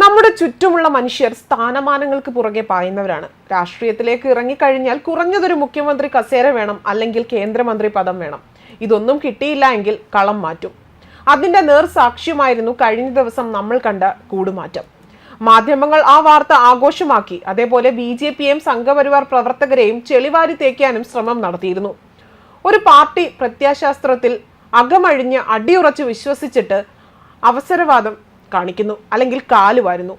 നമ്മുടെ ചുറ്റുമുള്ള മനുഷ്യർ സ്ഥാനമാനങ്ങൾക്ക് പുറകെ പായുന്നവരാണ്. രാഷ്ട്രീയത്തിലേക്ക് ഇറങ്ങിക്കഴിഞ്ഞാൽ കുറഞ്ഞതൊരു മുഖ്യമന്ത്രി കസേര വേണം അല്ലെങ്കിൽ കേന്ദ്രമന്ത്രി പദം വേണം. ഇതൊന്നും കിട്ടിയില്ല എങ്കിൽ കളം മാറ്റും. അതിന്റെ നേർസാക്ഷ്യമായിരുന്നു കഴിഞ്ഞ ദിവസം നമ്മൾ കണ്ട കൂടുമാറ്റം. മാധ്യമങ്ങൾ ആ വാർത്ത ആഘോഷമാക്കി. അതേപോലെ ബി ജെ പിയെയും സംഘപരിവാർ പ്രവർത്തകരെയും ചെളിവാരി തേക്കാനും ശ്രമം നടത്തിയിരുന്നു. ഒരു പാർട്ടി പ്രത്യാശാസ്ത്രത്തിൽ അകമഴിഞ്ഞ് അടിയുറച്ച് വിശ്വസിച്ചിട്ട് അവസരവാദം കാണിക്കുന്നു അല്ലെങ്കിൽ കാൽ വരുന്നു.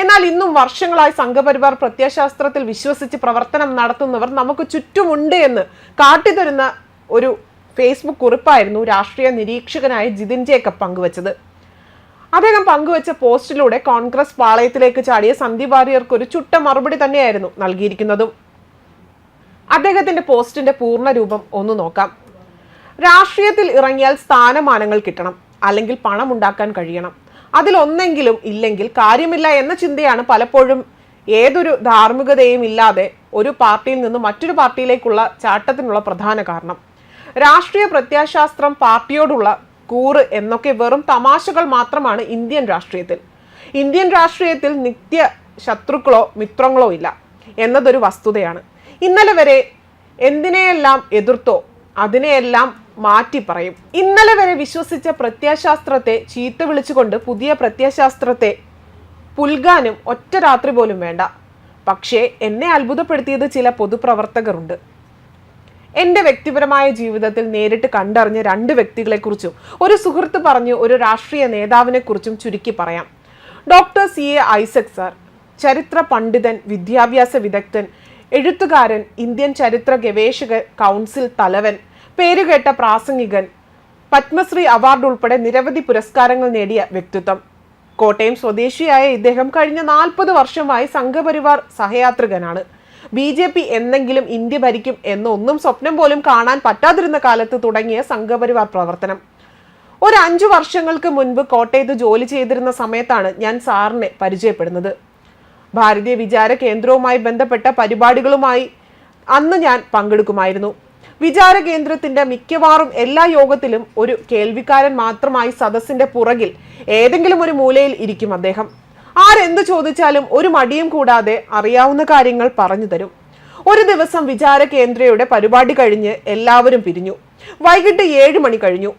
എന്നാൽ ഇന്നും വർഷങ്ങളായി സംഘപരിവാർ പ്രത്യയശാസ്ത്രത്തിൽ വിശ്വസിച്ച് പ്രവർത്തനം നടത്തുന്നവർ നമുക്ക് ചുറ്റുമുണ്ട് എന്ന് കാട്ടിത്തരുന്ന ഒരു ഫേസ്ബുക്ക് കുറിപ്പായിരുന്നു രാഷ്ട്രീയ നിരീക്ഷകനായ ജിതിൻ ജേക്കബ് പങ്കുവച്ചത്. അദ്ദേഹം പങ്കുവച്ച പോസ്റ്റിലൂടെ കോൺഗ്രസ് പാളയത്തിലേക്ക് ചാടിയ സന്ദീപ് വാര്യർക്ക് ഒരു ചുട്ട മറുപടി തന്നെയായിരുന്നു നൽകിയിരിക്കുന്നതും. അദ്ദേഹത്തിന്റെ പോസ്റ്റിന്റെ പൂർണ രൂപം ഒന്ന് നോക്കാം. രാഷ്ട്രീയത്തിൽ ഇറങ്ങിയാൽ സ്ഥാനമാനങ്ങൾ കിട്ടണം അല്ലെങ്കിൽ പണം ഉണ്ടാക്കാൻ കഴിയണം. അതിലൊന്നെങ്കിലും ഇല്ലെങ്കിൽ കാര്യമില്ല എന്ന ചിന്തയാണ് പലപ്പോഴും ഏതൊരു ധാർമ്മികതയും ഇല്ലാതെ ഒരു പാർട്ടിയിൽ നിന്ന് മറ്റൊരു പാർട്ടിയിലേക്കുള്ള ചാട്ടത്തിനുള്ള പ്രധാന കാരണം. രാഷ്ട്രീയ പ്രത്യാശാസ്ത്രം പാർട്ടിയോടുള്ള കൂറ് എന്നൊക്കെ വെറും തമാശകൾ മാത്രമാണ് ഇന്ത്യൻ രാഷ്ട്രീയത്തിൽ. ഇന്ത്യൻ രാഷ്ട്രീയത്തിൽ നിത്യ ശത്രുക്കളോ മിത്രങ്ങളോ ഇല്ല എന്നതൊരു വസ്തുതയാണ്. ഇന്നലെ വരെ എന്തിനെയെല്ലാം എതിർത്തോ അതിനെയെല്ലാം മാറ്റി പറയും ഇന്നലെ വരെ വിശ്വസിച്ച പ്രത്യാശാസ്ത്രത്തെ ചീത്ത വിളിച്ചുകൊണ്ട് പുതിയ പ്രത്യയശാസ്ത്രത്തെ പുൽകാനും ഒറ്റ രാത്രി പോലും വേണ്ട. പക്ഷേ എന്നെ അത്ഭുതപ്പെടുത്തിയത് ചില പൊതുപ്രവർത്തകരുണ്ട്. എന്റെ വ്യക്തിപരമായ ജീവിതത്തിൽ നേരിട്ട് കണ്ടറിഞ്ഞ രണ്ട് വ്യക്തികളെക്കുറിച്ചും ഒരു സുഹൃത്ത് പറഞ്ഞു ഒരു രാഷ്ട്രീയ നേതാവിനെക്കുറിച്ചും ചുരുക്കി പറയാം. Doctor C A Isaac sir ചരിത്ര പണ്ഡിതൻ വിദ്യാഭ്യാസ വിദഗ്ധൻ എഴുത്തുകാരൻ ഇന്ത്യൻ ചരിത്ര ഗവേഷക കൗൺസിൽ തലവൻ പേരുകേട്ട പ്രാസംഗികൻ പത്മശ്രീ അവാർഡ് ഉൾപ്പെടെ നിരവധി പുരസ്കാരങ്ങൾ നേടിയ വ്യക്തിത്വം. കോട്ടയം സ്വദേശിയായ ഇദ്ദേഹം കഴിഞ്ഞ നാൽപ്പത് വർഷമായി സംഘപരിവാർ സഹയാത്രികനാണ്. ബി ജെ പി എന്നെങ്കിലും ഇന്ത്യ ഭരിക്കും എന്നൊന്നും സ്വപ്നം പോലും കാണാൻ പറ്റാതിരുന്ന കാലത്ത് തുടങ്ങിയ സംഘപരിവാർ പ്രവർത്തനം. ഒരു അഞ്ചു വർഷങ്ങൾക്ക് മുൻപ് കോട്ടയത്ത് ജോലി ചെയ്തിരുന്ന സമയത്താണ് ഞാൻ സാറിനെ പരിചയപ്പെടുന്നത്. ഭാരതീയ വിചാര കേന്ദ്രവുമായി ബന്ധപ്പെട്ട പരിപാടികളുമായി അന്ന് ഞാൻ പങ്കെടുക്കുമായിരുന്നു. വിചാര കേന്ദ്രത്തിന്റെ മിക്കവാറും എല്ലാ യോഗത്തിലും ഒരു കേൾവിക്കാരൻ മാത്രമായി സദസ്സിന്റെ പുറകിൽ ഏതെങ്കിലും ഒരു മൂലയിൽ ഇരിക്കും അദ്ദേഹം. ആരെന്ത് ചോദിച്ചാലും ഒരു മടിയും കൂടാതെ അറിയാവുന്ന കാര്യങ്ങൾ പറഞ്ഞു തരും. ഒരു ദിവസം വിചാര കേന്ദ്രയുടെ പരിപാടി കഴിഞ്ഞ് എല്ലാവരും പിരിഞ്ഞു. വൈകിട്ട് ഏഴ് മണി കഴിഞ്ഞു.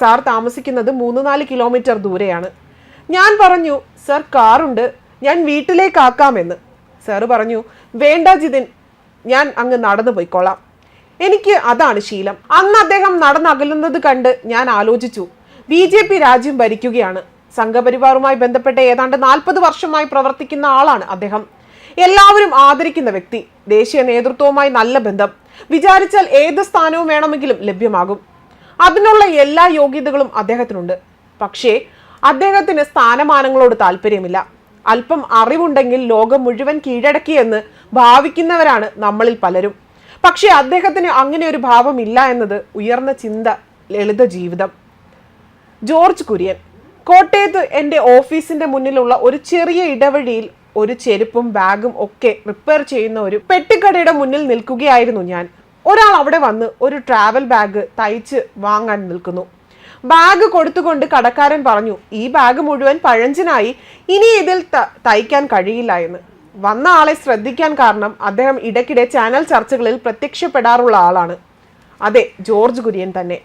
സാർ താമസിക്കുന്നത് മൂന്ന് നാല് കിലോമീറ്റർ ദൂരെയാണ്. ഞാൻ പറഞ്ഞു സർ കാറുണ്ട്. ഞാൻ വീട്ടിലേക്കാക്കാമെന്ന്. സാറ് പറഞ്ഞു വേണ്ട ജിതിൻ ഞാൻ അങ്ങ് നടന്നു പോയിക്കോളാം. എനിക്ക് അതാണ് ശീലം. അന്ന് അദ്ദേഹം നടന്നകലുന്നത് കണ്ട് ഞാൻ ആലോചിച്ചു. ബി ജെ പി രാജ്യം ഭരിക്കുകയാണ്. സംഘപരിവാറുമായി ബന്ധപ്പെട്ട ഏതാണ്ട് നാൽപ്പത് വർഷമായി പ്രവർത്തിക്കുന്ന ആളാണ് അദ്ദേഹം. എല്ലാവരും ആദരിക്കുന്ന വ്യക്തി. ദേശീയ നേതൃത്വവുമായി നല്ല ബന്ധം. വിചാരിച്ചാൽ ഏത് സ്ഥാനവും വേണമെങ്കിലും ലഭ്യമാകും. അതിനുള്ള എല്ലാ യോഗ്യതകളും അദ്ദേഹത്തിനുണ്ട്. പക്ഷേ അദ്ദേഹത്തിന് സ്ഥാനമാനങ്ങളോട് താല്പര്യമില്ല അല്പം അറിവുണ്ടെങ്കിൽ ലോകം മുഴുവൻ കീഴടക്കിയെന്ന് ഭാവിക്കുന്നവരാണ് നമ്മളിൽ പലരും. പക്ഷേ അദ്ദേഹത്തിന് അങ്ങനെ ഒരു ഭാവമില്ല എന്നത് ഉയർന്ന ചിന്ത ലളിത ജീവിതം. ജോർജ് കുര്യൻ കോട്ടയത്ത് എന്റെ ഓഫീസിന്റെ മുന്നിലുള്ള ഒരു ചെറിയ ഇടവഴിയിൽ ഒരു ചെരുപ്പും ബാഗും ഒക്കെ റിപ്പയർ ചെയ്യുന്ന ഒരു പെട്ടിക്കടയുടെ മുന്നിൽ നിൽക്കുകയായിരുന്നു ഞാൻ. ഒരാൾ അവിടെ വന്ന് ഒരു ട്രാവൽ ബാഗ് തയ്ച്ച് വാങ്ങാൻ നിൽക്കുന്നു. ബാഗ് കൊടുത്തുകൊണ്ട് കടക്കാരൻ പറഞ്ഞു ഈ ബാഗ് മുഴുവൻ പഴഞ്ചനായി ഇനി ഇതിൽ തയ്ക്കാൻ കഴിയില്ല എന്ന്. വന്ന ആളെ ശ്രദ്ധിക്കാൻ കാരണം അദ്ദേഹം ഇടയ്ക്കിടെ ചാനൽ ചർച്ചകളിൽ പ്രത്യക്ഷപ്പെടാറുള്ള ആളാണ്. അതെ ജോർജ് കുര്യൻ തന്നെ.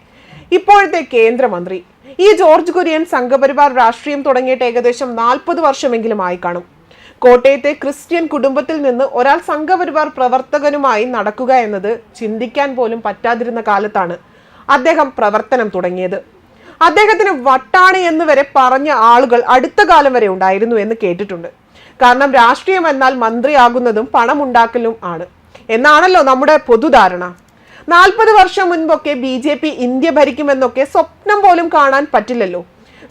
ഇപ്പോഴത്തെ കേന്ദ്രമന്ത്രി. ഈ ജോർജ് കുര്യൻ സംഘപരിവാർ രാഷ്ട്രീയം തുടങ്ങിയിട്ട് ഏകദേശം നാൽപ്പത് വർഷമെങ്കിലും ആയി കാണും. കോട്ടയത്തെ ക്രിസ്ത്യൻ കുടുംബത്തിൽ നിന്ന് ഒരാൾ സംഘപരിവാർ പ്രവർത്തകനുമായി നടക്കുക എന്നത് ചിന്തിക്കാൻ പോലും പറ്റാതിരുന്ന കാലത്താണ് അദ്ദേഹം പ്രവർത്തനം തുടങ്ങിയത്. അദ്ദേഹത്തിന് വട്ടാണ് എന്ന് വരെ പറഞ്ഞ ആളുകൾ അടുത്ത കാലം വരെ ഉണ്ടായിരുന്നു എന്ന് കേട്ടിട്ടുണ്ട്. കാരണം രാഷ്ട്രീയം എന്നാൽ മന്ത്രിയാകുന്നതും പണമുണ്ടാക്കലും ആണ്. എന്നാണല്ലോ നമ്മുടെ പൊതുധാരണ. നാൽപ്പത് വർഷം മുൻപൊക്കെ ബി ജെ പി ഇന്ത്യ ഭരിക്കുമെന്നൊക്കെ സ്വപ്നം പോലും കാണാൻ പറ്റില്ലല്ലോ.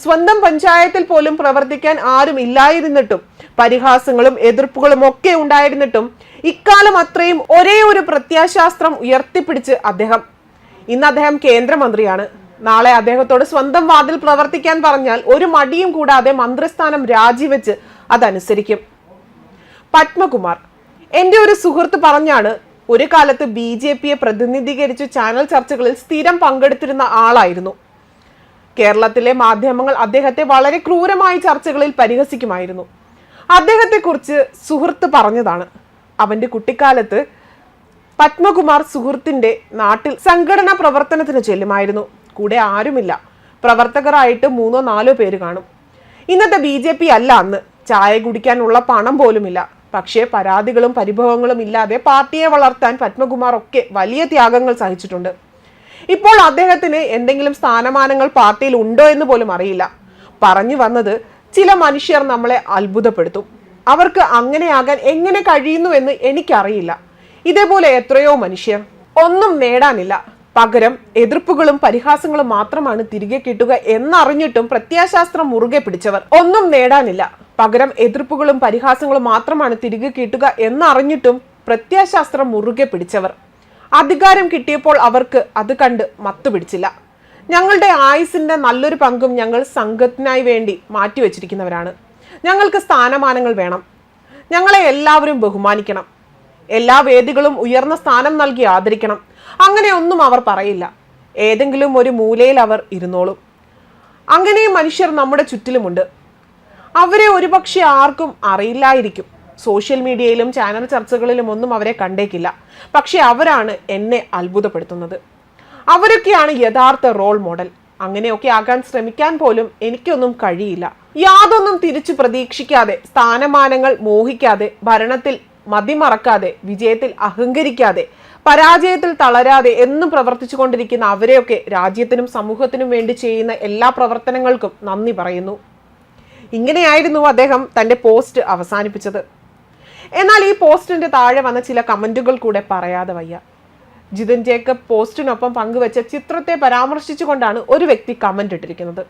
സ്വന്തം പഞ്ചായത്തിൽ പോലും പ്രവർത്തിക്കാൻ ആരും ഇല്ലായിരുന്നിട്ടും പരിഹാസങ്ങളും എതിർപ്പുകളും ഒക്കെ ഉണ്ടായിരുന്നിട്ടും ഇക്കാലം അത്രയും ഒരേ ഒരു പ്രത്യാശാസ്ത്രം ഉയർത്തിപ്പിടിച്ച് അദ്ദേഹം. ഇന്ന് അദ്ദേഹം കേന്ദ്രമന്ത്രിയാണ്. നാളെ അദ്ദേഹത്തോട് സ്വന്തം വാതിൽ പ്രവർത്തിക്കാൻ പറഞ്ഞാൽ ഒരു മടിയും കൂടാതെ മന്ത്രിസ്ഥാനം രാജിവെച്ച് അതനുസരിക്കും. പത്മകുമാർ എന്റെ ഒരു സുഹൃത്ത് പറഞ്ഞാണ് ഒരു കാലത്ത് ബി ജെ പിയെ പ്രതിനിധീകരിച്ച് ചാനൽ ചർച്ചകളിൽ സ്ഥിരം പങ്കെടുത്തിരുന്ന ആളായിരുന്നു. കേരളത്തിലെ മാധ്യമങ്ങൾ അദ്ദേഹത്തെ വളരെ ക്രൂരമായ ചർച്ചകളിൽ പരിഹസിക്കുമായിരുന്നു. അദ്ദേഹത്തെക്കുറിച്ച് സുഹൃത്ത് പറഞ്ഞതാണ്. അവന്റെ കുട്ടിക്കാലത്ത് പത്മകുമാർ സുഹൃത്തിന്റെ നാട്ടിൽ സംഘടനാ പ്രവർത്തനത്തിന് ചെല്ലുമായിരുന്നു. കൂടെ ആരുമില്ല. പ്രവർത്തകരായിട്ട് മൂന്നോ നാലോ പേര് കാണും. ഇന്നത്തെ ബി ജെ പി അല്ല അന്ന്. ചായ കുടിക്കാനുള്ള പണം പോലുമില്ല. പക്ഷേ പരാതികളും പരിഭവങ്ങളും ഇല്ലാതെ പാർട്ടിയെ വളർത്താൻ പത്മകുമാർ ഒക്കെ വലിയ ത്യാഗങ്ങൾ സഹിച്ചിട്ടുണ്ട്. ഇപ്പോൾ അദ്ദേഹത്തിന് എന്തെങ്കിലും സ്ഥാനമാനങ്ങൾ പാർട്ടിയിൽ ഉണ്ടോ എന്ന് പോലും അറിയില്ല. പറഞ്ഞു വന്നത് ചില മനുഷ്യർ നമ്മളെ അത്ഭുതപ്പെടുത്തും. അവർക്ക് അങ്ങനെയാകാൻ എങ്ങനെ കഴിയുന്നു എന്ന് എനിക്കറിയില്ല. ഇതേപോലെ എത്രയോ മനുഷ്യർ. ഒന്നും നേടാനില്ല. പകരം എതിർപ്പുകളും പരിഹാസങ്ങളും മാത്രമാണ് തിരികെ കിട്ടുക എന്നറിഞ്ഞിട്ടും പ്രത്യാശാസ്ത്രം മുറുകെ പിടിച്ചവർ. ഒന്നും നേടാനില്ല. പകരം എതിർപ്പുകളും പരിഹാസങ്ങളും മാത്രമാണ് തിരികെ കിട്ടുക എന്നറിഞ്ഞിട്ടും പ്രത്യാശാസ്ത്രം മുറുകെ പിടിച്ചവർ. അധികാരം കിട്ടിയപ്പോൾ അവർക്ക് അത് കണ്ട് മത്തുപിടിച്ചില്ല. ഞങ്ങളുടെ ആയുസിന്റെ നല്ലൊരു പങ്കും ഞങ്ങൾ സംഘത്തിനായി വേണ്ടി മാറ്റിവെച്ചിരിക്കുന്നവരാണ്. ഞങ്ങൾക്ക് സ്ഥാനമാനങ്ങൾ വേണം. ഞങ്ങളെ എല്ലാവരും ബഹുമാനിക്കണം. എല്ലാ വേദികളും ഉയർന്ന സ്ഥാനം നൽകി ആദരിക്കണം. അങ്ങനെയൊന്നും അവർ പറയില്ല. ഏതെങ്കിലും ഒരു മൂലയിൽ അവർ ഇരുന്നോളും. അങ്ങനെ മനുഷ്യർ നമ്മുടെ ചുറ്റിലുമുണ്ട്. അവരെ ഒരുപക്ഷെ ആർക്കും അറിയില്ലായിരിക്കും. സോഷ്യൽ മീഡിയയിലും ചാനൽ ചർച്ചകളിലും ഒന്നും അവരെ കണ്ടേക്കില്ല. പക്ഷെ അവരാണ് എന്നെ അത്ഭുതപ്പെടുത്തുന്നത്. അവരൊക്കെയാണ് യഥാർത്ഥ റോൾ മോഡൽ അങ്ങനെയൊക്കെ ആകാൻ ശ്രമിക്കാൻ പോലും എനിക്കൊന്നും കഴിയില്ല. യാതൊന്നും തിരിച്ചു പ്രതീക്ഷിക്കാതെ സ്ഥാനമാനങ്ങൾ മോഹിക്കാതെ ഭരണത്തിൽ മതിമറക്കാതെ വിജയത്തിൽ അഹങ്കരിക്കാതെ പരാജയത്തിൽ തളരാതെ എന്നും പ്രവർത്തിച്ചു കൊണ്ടിരിക്കുന്ന അവരെയൊക്കെ രാജ്യത്തിനും സമൂഹത്തിനും വേണ്ടി ചെയ്യുന്ന എല്ലാ പ്രവർത്തനങ്ങൾക്കും നന്ദി പറയുന്നു. ഇങ്ങനെയായിരുന്നു അദ്ദേഹം തന്റെ പോസ്റ്റ് അവസാനിപ്പിച്ചത്. എന്നാൽ ഈ പോസ്റ്റിന്റെ താഴെ വന്ന ചില കമന്റുകൾ കൂടെ പറയാതെ വയ്യ. ജിതിൻ ജേക്കബ് പോസ്റ്റിനൊപ്പം പങ്കുവച്ച ചിത്രത്തെ പരാമർശിച്ചുകൊണ്ടാണ് ഒരു വ്യക്തി കമന്റ് ഇട്ടിരിക്കുന്നത്.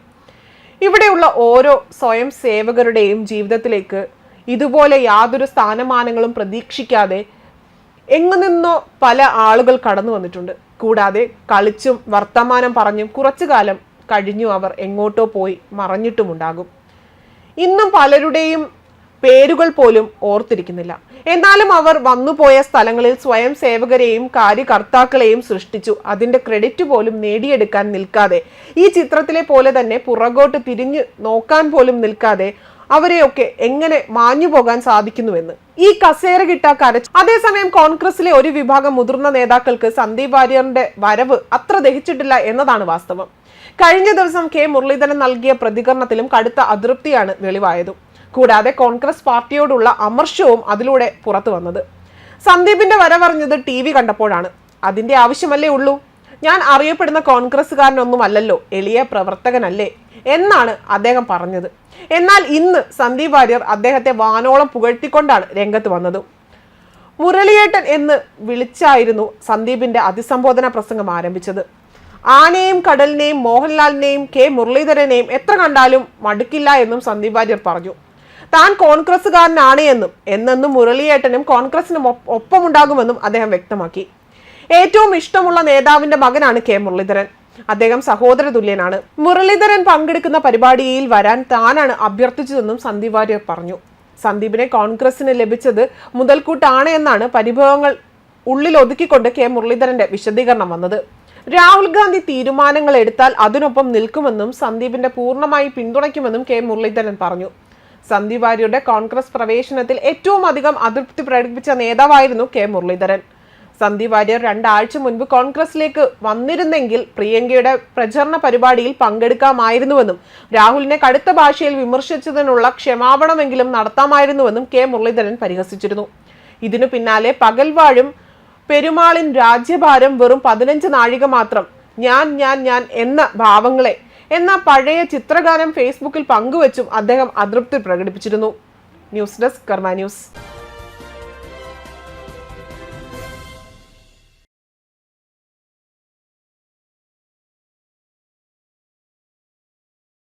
ഇവിടെയുള്ള ഓരോ സ്വയം സേവകരുടെയും ജീവിതത്തിലേക്ക് ഇതുപോലെ യാതൊരു സ്ഥാനമാനങ്ങളും പ്രതീക്ഷിക്കാതെ എങ്ങു നിന്നോ പല ആളുകൾ കടന്നു വന്നിട്ടുണ്ട്. കൂടാതെ കളിച്ചും വർത്തമാനം പറഞ്ഞും കുറച്ചു കാലം കഴിഞ്ഞു അവർ എങ്ങോട്ടോ പോയി മറഞ്ഞിട്ടുമുണ്ടാകും. ഇന്നും പലരുടെയും പേരുകൾ പോലും ഓർത്തിരിക്കുന്നില്ല. എന്നാലും അവർ വന്നുപോയ സ്ഥലങ്ങളിൽ സ്വയം സേവകരെയും കാര്യകർത്താക്കളെയും സൃഷ്ടിച്ചു. അതിന്റെ ക്രെഡിറ്റ് പോലും നേടിയെടുക്കാൻ നിൽക്കാതെ ഈ ചിത്രത്തിലെ പോലെ തന്നെ പുറകോട്ട് തിരിഞ്ഞു നോക്കാൻ പോലും നിൽക്കാതെ അവരെയൊക്കെ എങ്ങനെ മാഞ്ഞു പോകാൻ സാധിക്കുന്നുവെന്ന്. ഈ കസേര കിട്ടാ അതേസമയം കോൺഗ്രസിലെ ഒരു വിഭാഗം മുതിർന്ന നേതാക്കൾക്ക് സന്ദീപ് വാര്യറിന്റെ വരവ് അത്ര ദഹിച്ചിട്ടില്ല എന്നതാണ് വാസ്തവം. കഴിഞ്ഞ ദിവസം കെ മുരളീധരൻ നൽകിയ പ്രതികരണത്തിലും കടുത്ത അതൃപ്തിയാണ് വെളിവായതും. കൂടാതെ കോൺഗ്രസ് പാർട്ടിയോടുള്ള അമർഷവും അതിലൂടെ പുറത്തു വന്നത് സന്ദീപിന്റെ വരവറിഞ്ഞത് ടി വി കണ്ടപ്പോഴാണ്. അതിന്റെ ആവശ്യമല്ലേ ഉള്ളൂ? ഞാൻ അറിയപ്പെടുന്ന കോൺഗ്രസ്സുകാരനൊന്നും അല്ലല്ലോ എളിയ പ്രവർത്തകനല്ലേ എന്നാണ് അദ്ദേഹം പറഞ്ഞത്. എന്നാൽ ഇന്ന് സന്ദീപ് വാര്യർ അദ്ദേഹത്തെ വാനോളം പുകഴ്ത്തിക്കൊണ്ടാണ് രംഗത്ത് വന്നത്. മുരളിയേട്ടൻ എന്ന് വിളിച്ചായിരുന്നു സന്ദീപിന്റെ അതിസംബോധന പ്രസംഗം ആരംഭിച്ചത്. ആനയും കടലിനെയും മോഹൻലാലിനെയും കെ മുരളീധരനെയും എത്ര കണ്ടാലും മടുക്കില്ല എന്നും സന്ദീപ് വാര്യർ പറഞ്ഞു. താൻ കോൺഗ്രസ്സുകാരനാണ് എന്നും എന്നെന്നും മുരളിയേട്ടനും കോൺഗ്രസിനും ഒപ്പ- ഒപ്പമുണ്ടാകുമെന്നും അദ്ദേഹം വ്യക്തമാക്കി. ഏറ്റവും ഇഷ്ടമുള്ള നേതാവിന്റെ മകനാണ് കെ മുരളീധരൻ. അദ്ദേഹം സഹോദര തുല്യനാണ്. മുരളീധരൻ പങ്കെടുക്കുന്ന പരിപാടിയിൽ വരാൻ താനാണ് അഭ്യർത്ഥിച്ചതെന്നും സന്ദീപ് വാര്യർ പറഞ്ഞു. സന്ദീപിനെ കോൺഗ്രസിന് ലഭിച്ചത് മുതൽക്കൂട്ടാണ് എന്നാണ് പരിഭവങ്ങൾ ഉള്ളിൽ ഒതുക്കിക്കൊണ്ട് കെ മുരളീധരന്റെ വിശദീകരണം വന്നത്. രാഹുൽ ഗാന്ധി തീരുമാനങ്ങൾ എടുത്താൽ അതിനൊപ്പം നിൽക്കുമെന്നും സന്ദീപിന്റെ പൂർണമായി പിന്തുണയ്ക്കുമെന്നും കെ മുരളീധരൻ പറഞ്ഞു. സന്ദീപ് വാര്യരുടെ കോൺഗ്രസ് പ്രവേശനത്തിൽ ഏറ്റവും അധികം അതൃപ്തി പ്രകടിപ്പിച്ച നേതാവായിരുന്നു കെ മുരളീധരൻ. സന്ദീപ് വാര്യർ രണ്ടാഴ്ച മുൻപ് കോൺഗ്രസിലേക്ക് വന്നിരുന്നെങ്കിൽ പ്രിയങ്കയുടെ പ്രചരണ പരിപാടിയിൽ പങ്കെടുക്കാമായിരുന്നുവെന്നും രാഹുലിനെ കടുത്ത ഭാഷയിൽ വിമർശിച്ചതിനുള്ള ക്ഷമാപണമെങ്കിലും നടത്താമായിരുന്നുവെന്നും കെ മുരളീധരൻ പരിഹസിച്ചിരുന്നു. ഇതിനു പിന്നാലെ പകൽവാഴും പെരുമാളിൻ രാജ്യഭാരം വെറും പതിനഞ്ച് നാഴിക മാത്രം ഞാൻ ഞാൻ ഞാൻ എന്ന ഭാവങ്ങളെ എന്ന പഴയ ചിത്രഗാനം ഫേസ്ബുക്കിൽ പങ്കുവച്ചും അദ്ദേഹം അതൃപ്തി പ്രകടിപ്പിച്ചിരുന്നു. News desk Karma news.